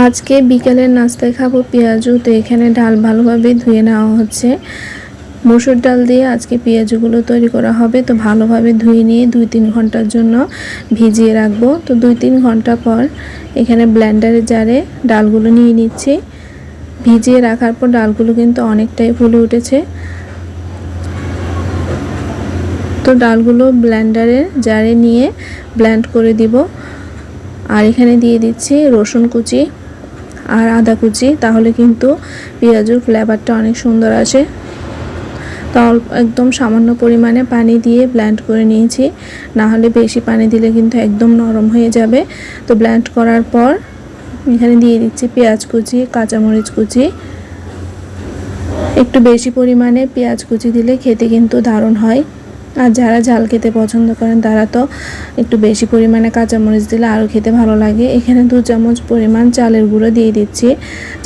আজকে বিকেলের নাস্তায় খাব পেঁয়াজু, তো এখানে ডাল ভালোভাবে ধুয়ে নেওয়া হচ্ছে। মসুর ডাল দিয়ে আজকে পেঁয়াজুগুলো তৈরি করা হবে, তো ভালোভাবে ধুয়ে নিয়ে দুই তিন ঘণ্টার জন্য ভিজিয়ে রাখব। তো দুই তিন ঘণ্টা পর এখানে ব্ল্যান্ডারের জারে ডালগুলো নিয়ে নিচ্ছি। ভিজিয়ে রাখার পর ডালগুলো কিন্তু অনেকটাই ফুলে উঠেছে। তো ডালগুলো ব্ল্যান্ডারের জারে নিয়ে ব্ল্যান্ড করে দিব। আর এখানে দিয়ে দিচ্ছি রসুন কুচি। আর আদা কুচি, তাহলে কিন্তু পেঁয়াজুর ফ্লেভারটা অনেক সুন্দর আসে। তো অল্প একদম সামান্য পরিমাণে পানি দিয়ে ব্ল্যান্ড করে নিয়েছি। না হলে বেশি পানি দিলে কিন্তু একদম নরম হয়ে যাবে। তো ব্ল্যান্ড করার পর এখানে দিয়ে দিচ্ছি পেঁয়াজ কুচি, কাঁচামরিচ কুচি। একটু বেশি পরিমাণে পেঁয়াজ কুচি দিলে খেতে কিন্তু দারুণ হয়। আর যারা ঝাল খেতে পছন্দ করেন, তারা তো একটু বেশি পরিমাণে কাঁচামরিচ দিলে আরও খেতে ভালো লাগে। এখানে দু চামচ পরিমাণ চালের গুঁড়ো দিয়ে দিচ্ছি।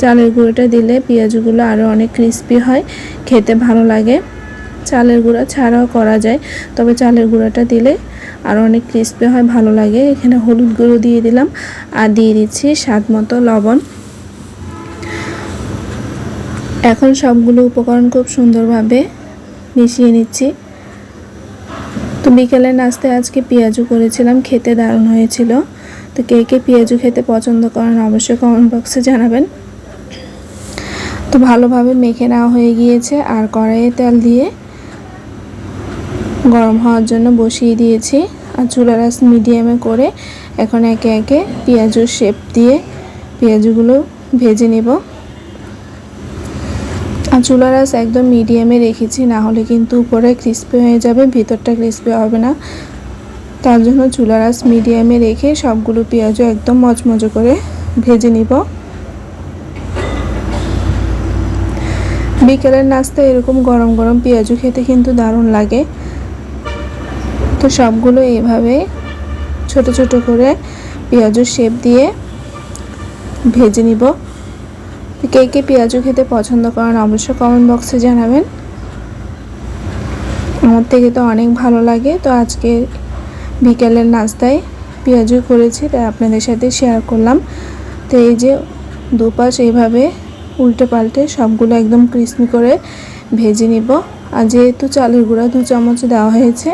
চালের গুঁড়োটা দিলে পেঁয়াজগুলো আরও অনেক ক্রিস্পি হয়, খেতে ভালো লাগে। চালের গুঁড়া ছাড়াও করা যায়, তবে চালের গুঁড়োটা দিলে আরও অনেক ক্রিস্পি হয়, ভালো লাগে। এখানে হলুদ গুঁড়ো দিয়ে দিলাম আর দিয়ে দিচ্ছি স্বাদ মতো লবণ। এখন সবগুলো উপকরণ খুব সুন্দরভাবে মিশিয়ে নিচ্ছি। তো বিকেলের নাস্তায় আজকে পেঁয়াজু করেছিলাম, খেতে দারুণ হয়েছিল। তো কে কে পেঁয়াজু খেতে পছন্দ করেন অবশ্যই কমেন্ট বক্সে জানাবেন। তো ভালোভাবে মেখে নেওয়া হয়ে গিয়েছে আর কড়াইয়ে তেল দিয়ে গরম হওয়ার জন্য বসিয়ে দিয়েছি। আর চুলার আঁচ মিডিয়ামে করে এখন একে একে পেঁয়াজুর শেপ দিয়ে পেঁয়াজগুলো ভেজে নেব। আর চুলার আঁচ একদম মিডিয়ামে রেখেছি, না হলে কিন্তু উপরে ক্রিস্পি হয়ে যাবে, ভিতরটা ক্রিস্পি হবে না। তার জন্য চুলার আঁচ মিডিয়ামে রেখে সবগুলো পেঁয়াজও একদম মচমচো করে ভেজে নিব। বিকেলের নাস্তা এরকম গরম গরম পেঁয়াজু খেতে কিন্তু দারুণ লাগে। তো সবগুলো এইভাবে ছোট ছোট করে পেঁয়াজুর শেপ দিয়ে ভেজে নিব। কে কে পেঁয়াজু খেতে পছন্দ করেন, অবশ্যই কমেন্ট বক্সে জানাবেন। আমার থেকে তো অনেক ভালো লাগে, তো আজকে বিকেলের নাস্তায় পেঁয়াজু করেছি, তাই আপনাদের সাথে শেয়ার করলাম। তো এই যে দুপাশ এইভাবে উল্টে পাল্টে সবগুলো একদম ক্রিসপি করে ভেজে নিব। আর যেহেতু চালের গুঁড়া দু চামচ দেওয়া হয়েছে,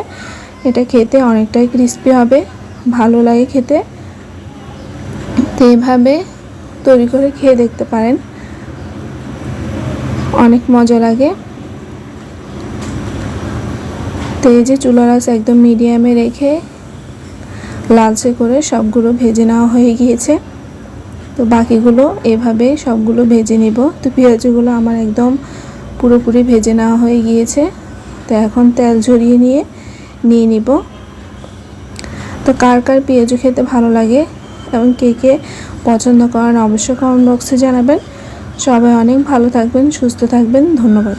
এটা খেতে অনেকটাই ক্রিস্পি হবে, ভালো লাগে খেতে। তো এইভাবে তৈরি করে খেয়ে দেখতে পারেন। অনেক মজা লাগে। তো এই যে চুলার আঁচ একদম মিডিয়ামে রেখে লালচে করে সবগুলো ভেজে নেওয়া হয়ে গিয়েছে। তো বাকিগুলো এভাবে সবগুলো ভেজে নিব। তো পেঁয়াজগুলো আমার একদম পুরোপুরি ভেজে নেওয়া হয়ে গিয়েছে। তো এখন তেল ঝরিয়ে নিয়ে নিয়ে নিব। তো কার কার পেঁয়াজু খেতে ভালো লাগে এবং কে কে পছন্দ করেন অবশ্যই কমেন্ট বক্সে জানাবেন। সবাই অনেক ভালো থাকবেন সুস্থ থাকবেন ধন্যবাদ।